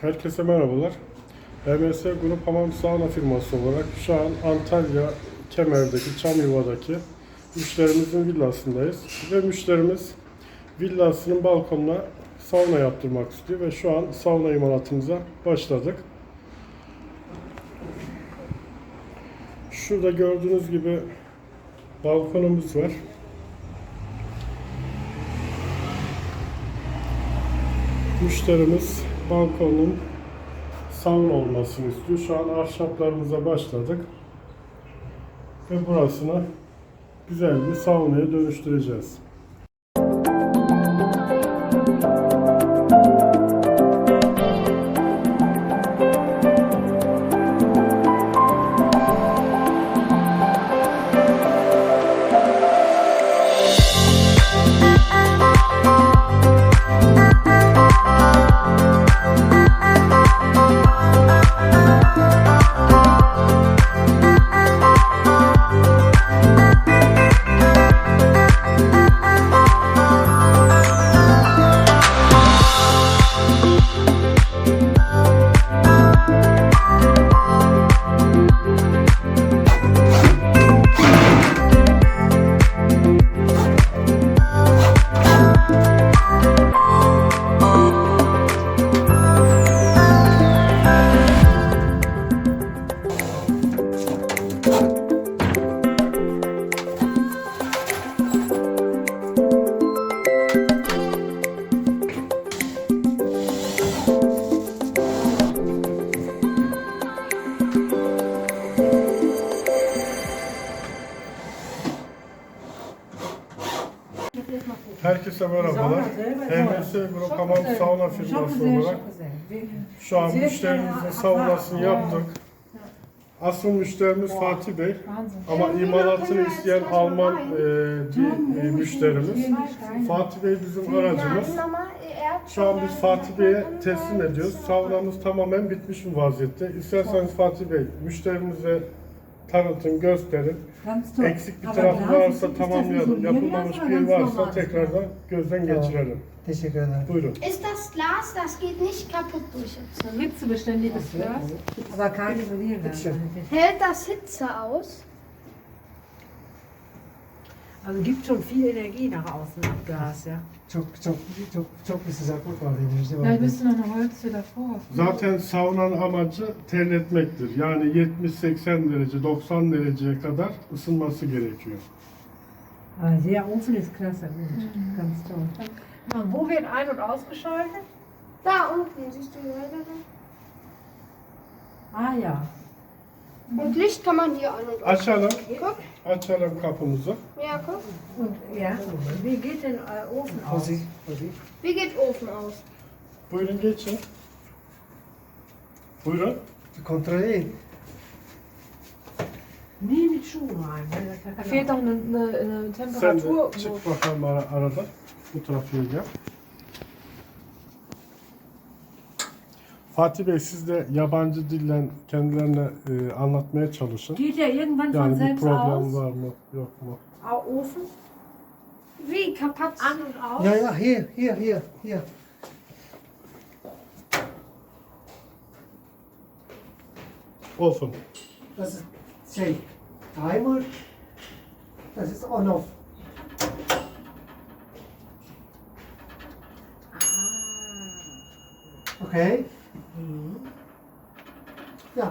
Herkese merhabalar. BMS Grup Hamam Sauna firması olarak şu an Antalya Kemer'deki Çamyuva'daki müşterimizin villasındayız. Ve müşterimiz villasının balkonuna sauna yaptırmak istiyor ve şu an sauna imalatımıza başladık. Şurada gördüğünüz gibi balkonumuz var. Müşterimiz balkonun sauna olmasını istiyor. Şu an ahşaplarımıza başladık. Ve burasını güzel bir saunaya dönüştüreceğiz. Herkese merhabalar. HMS Hamam Sauna firması olarak şu an müşterimizin saunasını yaptık. Asıl müşterimiz Fatih Bey ama imalatını isteyen Alman e, bir e, müşterimiz. Fatih Bey bizim aracımız. Şu an biz Fatih Bey'e teslim ediyoruz. Saunamız tamamen bitmiş bir vaziyette. İsterseniz Fatih Bey müşterimize tanıtın, gösterin. Eksik bir tarafı varsa tamamlayalım. Yapılmamış bir yer varsa tekrardan gözden geçirelim. Teşekkür ederim. Buyurun. Ist das Glas, das geht nicht kaputt durch. Ein hitzebeständiges Glas. Aber kein Bitteschön. Hält das Hitze aus? Also gibt schon viel Energie nach außen Glas, ja. Çok çok çok çok bir sıcaklık var enerji var. Müsste noch eine Holze davor. Zaten saunanın amacı terletmektir. Yani 70-80 derece, 90 dereceye kadar ısınması gerekiyor. Aber der Ofen ist klasse, gut. Ganz toll. Und wo wird ein- und ausgeschaltet? Da unten, siehst du die Räder Ah ja. Und Licht kann man hier an und aus. Açalım, Guck, açalım kapımızı. ja, guck. Und ja, wie geht denn äh, Ofen aus? Wie geht Ofen aus? Buyurun geçin. Buyurun. Die kontrol edin. Nie mit Schuhen rein. das Da fehlt doch eine, eine, eine Sen Temperatur. de çık bakalım ara- arada. Bu tarafa gel. Fatih Bey siz de yabancı dille kendilerine e, anlatmaya çalışın. Geht der irgendwann von Yani bir selbst problem aus? var mı yok mu? Au- Ofen Wie kaputt? an und aus? Ja, ja, hier, hier, hier, hier. Olsun. Das ist şey. Timer. Das ist on off. Okay.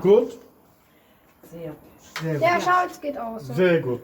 Gut. Sehr gut. Sehr gut. Ja, schau, es geht aus. Sehr gut.